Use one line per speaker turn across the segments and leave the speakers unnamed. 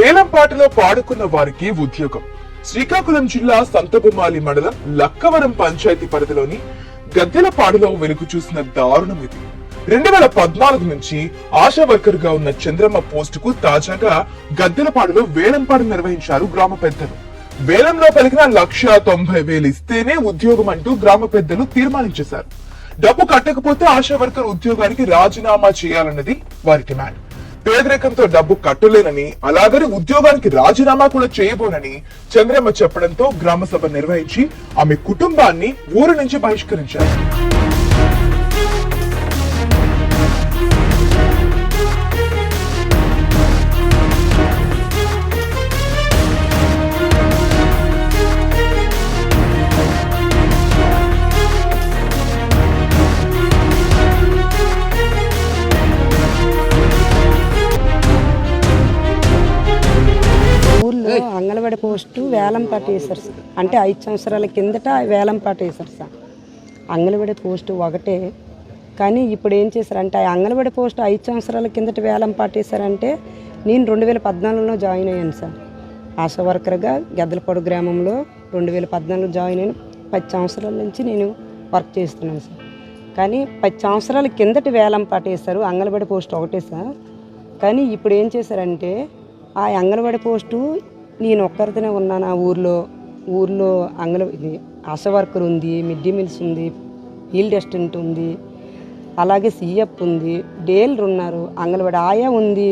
వేలంపాటలో పాడుకున్న వారికి ఉద్యోగం. శ్రీకాకుళం జిల్లా సంతబొమ్మాలి మండలం లక్కవరం పంచాయతీ పరిధిలోని గద్దెలపాడులో వెలుగు చూసిన దారుణం ఇది. రెండు వేల పద్నాలుగు నుంచి ఆశా వర్కర్గా ఉన్న చంద్రమ్మ పోస్ట్కు తాజాగా గద్దెలపాడులో వేలంపాడు నిర్వహించారు గ్రామ పెద్దలు. వేలంలో పలికిన లక్ష తొంభై వేలు ఇస్తేనే ఉద్యోగం అంటూ గ్రామ పెద్దలు తీర్మానించేశారు డబ్బు కట్టకపోతే ఆశా వర్కర్ ఉద్యోగానికి రాజీనామా చేయాలన్నది వారి డిమాండ్. పేదరికంతో డబ్బు కట్టలేనని అలాగని ఉద్యోగానికి రాజీనామా కూడా చేయబోనని చంద్రమ్మ చెప్పడంతో గ్రామ సభ నిర్వహించి ఆమె కుటుంబాన్ని ఊరు నుంచి బహిష్కరించారు.
అంగన్వాడి పోస్టు వేలం పాట వేశారు సార్. అంటే ఐదు సంవత్సరాల కిందట వేలం పాట వేశారు సార్. అంగన్వాడి పోస్టు ఒకటే. కానీ ఇప్పుడు ఏం చేశారంటే ఆ అంగన్వాడి పోస్టు ఐదు సంవత్సరాల కిందట వేలం పాటేశారంటే నేను రెండు వేల పద్నాలుగులో జాయిన్ అయ్యాను సార్. ఆశా వర్కర్గా గద్దలపాడు గ్రామంలో రెండు వేల పద్నాలుగు జాయిన్ అయిన పది సంవత్సరాల నుంచి నేను వర్క్ చేస్తున్నాను సార్. కానీ పది సంవత్సరాల కిందట వేలం పాటేశారు అంగన్వాడి పోస్ట్ ఒకటే సార్. కానీ ఇప్పుడు ఏం చేశారంటే ఆ అంగన్వాడి పోస్టు నేను ఒక్కరితోనే ఉన్నాను ఆ ఊర్లో. ఊర్లో అంగల ఇది ఆశా వర్కర్ ఉంది మిడ్ డే మీల్స్ ఉంది ఫీల్డ్ అసిస్టెంట్ ఉంది అలాగే సీఎఫ్ ఉంది డేలర్ ఉన్నారు అంగన్వాడి ఆయా ఉంది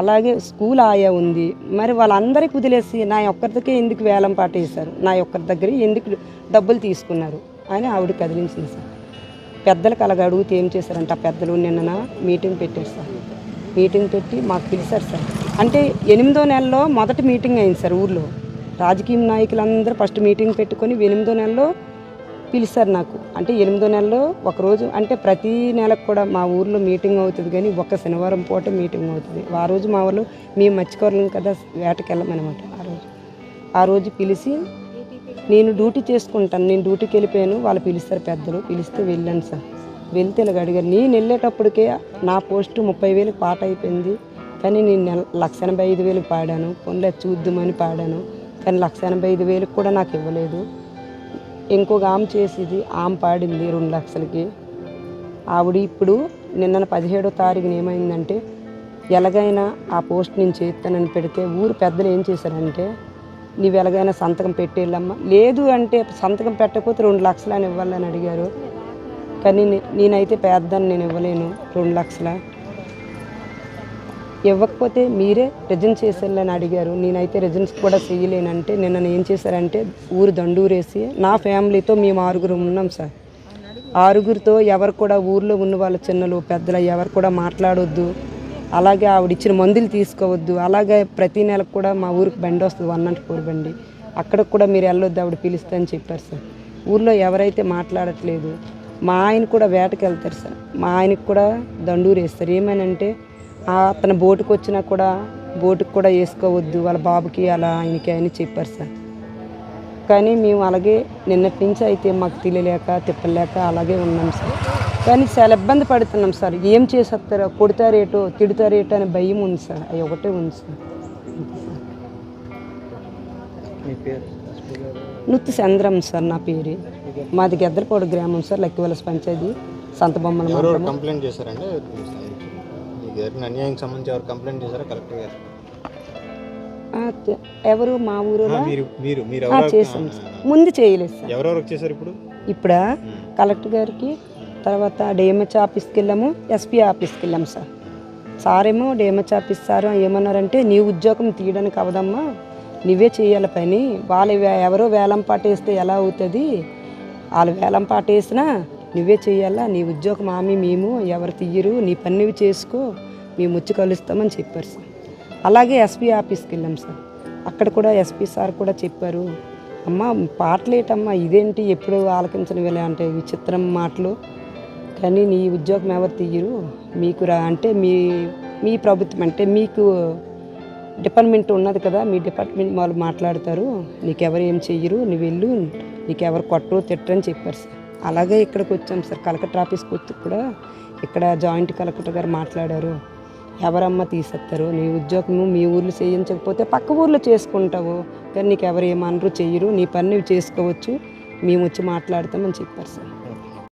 అలాగే స్కూల్ ఆయా ఉంది. మరి వాళ్ళందరికీ వదిలేసి నా ఒక్కరికే ఎందుకు వేలం పాట వేశారు నా ఒక్కరి దగ్గర ఎందుకు డబ్బులు తీసుకున్నారు? అని ఆవిడ కదిలించింది సార్. పెద్దలకు అలాగ అడిగితే ఏం చేశారంటే ఆ పెద్దలు నిన్న మీటింగ్ పెట్టారు సార్. మీటింగ్ పెట్టి మాకు పిలిచారు సార్. అంటే ఎనిమిదో నెలలో మొదటి మీటింగ్ అయింది సార్ ఊర్లో. రాజకీయ నాయకులందరూ ఫస్ట్ మీటింగ్ పెట్టుకొని ఎనిమిదో నెలలో పిలిచారు నాకు. అంటే ఎనిమిదో నెలలో ఒకరోజు అంటే ప్రతి నెలకు కూడా మా ఊర్లో మీటింగ్ అవుతుంది కానీ ఒక్క శనివారం పూట మీటింగ్ అవుతుంది. ఆ రోజు మా వాళ్ళు మేము మర్చిపోలేము కదా వేటకెళ్ళమనమాట ఆ రోజు. ఆ రోజు పిలిచి నేను డ్యూటీ చేసుకుంటాను నేను డ్యూటీకి వెళ్ళిపోయాను వాళ్ళు పిలుస్తారు పెద్దలు పిలిస్తే వెళ్ళాను సార్. వెళ్తే ఇలాగ అడిగారు. నేను వెళ్ళేటప్పటికే నా పోస్టు ముప్పై వేలకు పాట అయిపోయింది. కానీ నేను నెల లక్ష ఎనభై ఐదు వేలు పాడాను. పొన్లే చూద్దామని పాడాను. కానీ లక్ష ఎనభై ఐదు వేలకు కూడా నాకు ఇవ్వలేదు. ఇంకొక ఆమె చేసేది ఆమె పాడింది రెండు లక్షలకి. ఆవిడ ఇప్పుడు నిన్న పదిహేడో తారీఖున ఏమైందంటే ఎలాగైనా ఆ పోస్ట్ నేను చేస్తానని పెడితే ఊరు పెద్దలు ఏం చేశారంటే నీవు ఎలాగైనా సంతకం పెట్టేళ్ళమ్మా. లేదు అంటే సంతకం పెట్టకపోతే రెండు లక్షలు అని ఇవ్వాలని అడిగారు. కానీ నేనైతే పేద్దాన్ని నేను ఇవ్వలేను రెండు లక్షల. ఇవ్వకపోతే మీరే రిజన్ చేసేళ్ళని అడిగారు. నేనైతే రిజన్స్ కూడా చేయలేనంటే నిన్న ఏం చేశారంటే ఊరు దండూరేసి నా ఫ్యామిలీతో మేము ఆరుగురు ఉన్నాం సార్. ఆరుగురితో ఎవరు కూడా ఊర్లో ఉన్న వాళ్ళ చిన్నలు పెద్దలు ఎవరు కూడా మాట్లాడొద్దు. అలాగే ఆవిడ ఇచ్చిన మందులు తీసుకోవద్దు. అలాగే ప్రతి నెలకు కూడా మా ఊరికి బండి వస్తుంది వన్ నాట్ ఫోర్ బండి. అక్కడికి కూడా మీరు వెళ్ళొద్దు ఆవిడ పిలుస్తా అని చెప్పారు సార్. ఊర్లో ఎవరైతే మాట్లాడట్లేదు మా ఆయన కూడా వేటకి వెళ్తారు సార్. మా ఆయనకు కూడా దండూరు వేస్తారు ఏమనంటే అంటే అతను బోటుకు వచ్చినా కూడా బోటుకు కూడా వేసుకోవద్దు వాళ్ళ బాబుకి అలా ఆయనకి అని చెప్పారు సార్. కానీ మేము అలాగే నిన్నటి నుంచి అయితే మాకు తెలియలేక తిప్పలేక అలాగే ఉన్నాం సార్. కానీ చాలా ఇబ్బంది పడుతున్నాం సార్. ఏం చేసేస్తారో? కొడతారేటో తిడతారేటో అనే భయం ఉంది సార్. అది ఒకటే ఉంది సార్. నృత్య చంద్రం సార్ నా పేరు. మాది గెద్దరపాడు గ్రామం సార్ లక్కివలస పంచాయతీ సంతబొమ్మల
కంప్లైంట్ చేశారంటే ఎవరిని అన్యాయం సంబంధించి ఎవరు కంప్లైంట్ చేశారా కలెక్టర్ గారు.
ఎవరు? మా ఊరిలో?
మీరు మీరు మీరు
చేసాం ముందు చేయలేదు సార్.
ఎవరెవరు వచ్చేసారు ఇప్పుడు?
ఇప్పుడా? కలెక్టర్ గారికి తర్వాత డిఎంహెచ్ ఆఫీస్కి వెళ్ళాము ఎస్పీ ఆఫీస్కి వెళ్ళాము సార్. సార్ ఏమో డిఎంహెచ్ ఆఫీస్ సార్ ఏమన్నారంటే నీ ఉద్యోగం తీయడానికి అవదమ్మా. నువ్వే చేయాలి పని. వాళ్ళు ఎవరో వేలం పాట వేస్తే ఎలా అవుతుంది? వాళ్ళు వేలం పాట వేసినా నువ్వే చేయాలా? నీ ఉద్యోగం ఆమె మేము ఎవరు తీయరు. నీ పని నువ్వు చేసుకో. మేము వచ్చి కలుస్తామని చెప్పారు సార్. అలాగే ఎస్పీ ఆఫీస్కి వెళ్ళాం సార్. అక్కడ కూడా ఎస్పీ సార్ కూడా చెప్పారు అమ్మ పాటలేటమ్మా ఇదేంటి? ఎప్పుడు ఆలకించని వెళ్ళే అంటే విచిత్రం మాటలు. కానీ నీ ఉద్యోగం ఎవరు తీయరు? మీకు రా అంటే మీ మీ ప్రభుత్వం అంటే మీకు డిపార్ట్మెంట్ ఉన్నది కదా మీ డిపార్ట్మెంట్ వాళ్ళు మాట్లాడతారు. నీకెవరు ఏం చెయ్యరు? నువ్వు వెళ్ళు నీకెవరు కొట్టరు తిట్టరు అని చెప్పారు సార్. అలాగే ఇక్కడికి వచ్చాం సార్. కలెక్టర్ ఆఫీస్కి వచ్చి కూడా ఇక్కడ జాయింట్ కలెక్టర్ గారు మాట్లాడారు. ఎవరమ్మ తీసేస్తారు నీ ఉద్యోగము మీ ఊర్లో చేయించకపోతే పక్క ఊర్లో చేసుకుంటావు. కానీ నీకు ఎవరు ఏమనరు చెయ్యరు. నీ పని నువ్వు చేసుకోవచ్చు. మేము వచ్చి మాట్లాడతామని చెప్పారు సార్.